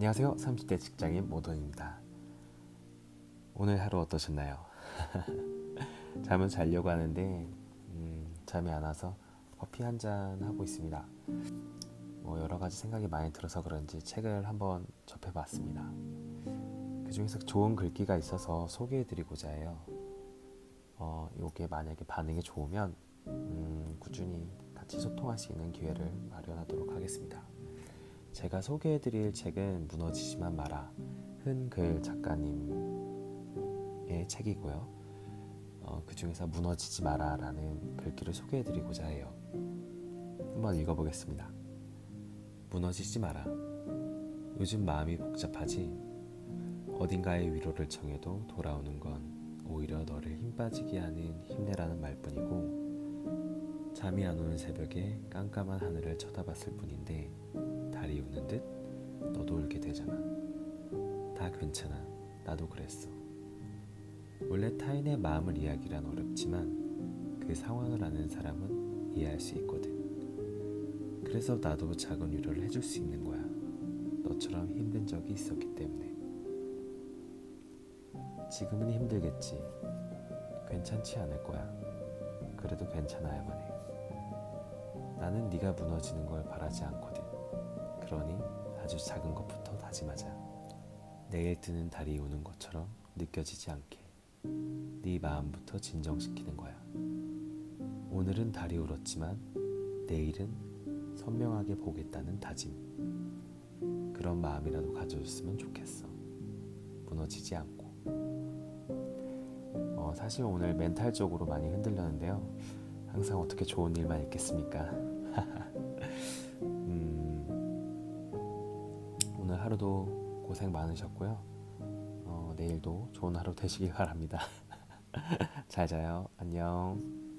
안녕하세요. 30대 직장인 모던입니다. 오늘 하루 어떠셨나요? 잠은 자려고 하는데 음, 잠이 안 와서 커피 한 잔 하고 있습니다. 뭐 여러 가지 생각이 많이 들어서 그런지 책을 한번 접해봤습니다. 그 중에서 좋은 글귀가 있어서 소개해드리고자 해요. 어, 이게 만약에 반응이 좋으면 음, 꾸준히 같이 소통할 수 있는 기회를 마련하도록 하겠습니다. 제가 소개해드릴 책은 무너지지만 마라 흔글 작가님의 책이고요. 어, 그 중에서 무너지지 마라라는 글귀를 소개해드리고자 해요. 한번 읽어보겠습니다. 무너지지 마라. 요즘 마음이 복잡하지. 어딘가에 위로를 청해도 돌아오는 건 오히려 너를 힘 빠지게 하는 힘내라는 말뿐이고 잠이 안 오는 새벽에 깜깜한 하늘을 쳐다봤을 뿐인데 달이 웃는 듯 너도 울게 되잖아. 다 괜찮아. 나도 그랬어. 원래 타인의 마음을 이야기란 어렵지만 그 상황을 아는 사람은 이해할 수 있거든. 그래서 나도 작은 위로를 해줄 수 있는 거야. 너처럼 힘든 적이 있었기 때문에. 지금은 힘들겠지. 괜찮지 않을 거야. 그래도 괜찮아야만 해. 나는 네가 무너지는 걸 바라지 않거든. 아주 작은 것부터 다짐하자. 내일 뜨는 달이 오는 것처럼 느껴지지 않게 네 마음부터 진정시키는 거야. 오늘은 달이 울었지만 내일은 선명하게 보겠다는 다짐. 그런 마음이라도 가져줬으면 좋겠어. 무너지지 않고. 어, 사실 오늘 멘탈적으로 많이 흔들렸는데요. 항상 어떻게 좋은 일만 있겠습니까? 하루도 고생 많으셨고요. 어, 내일도 좋은 하루 되시길 바랍니다. 잘 자요. 안녕.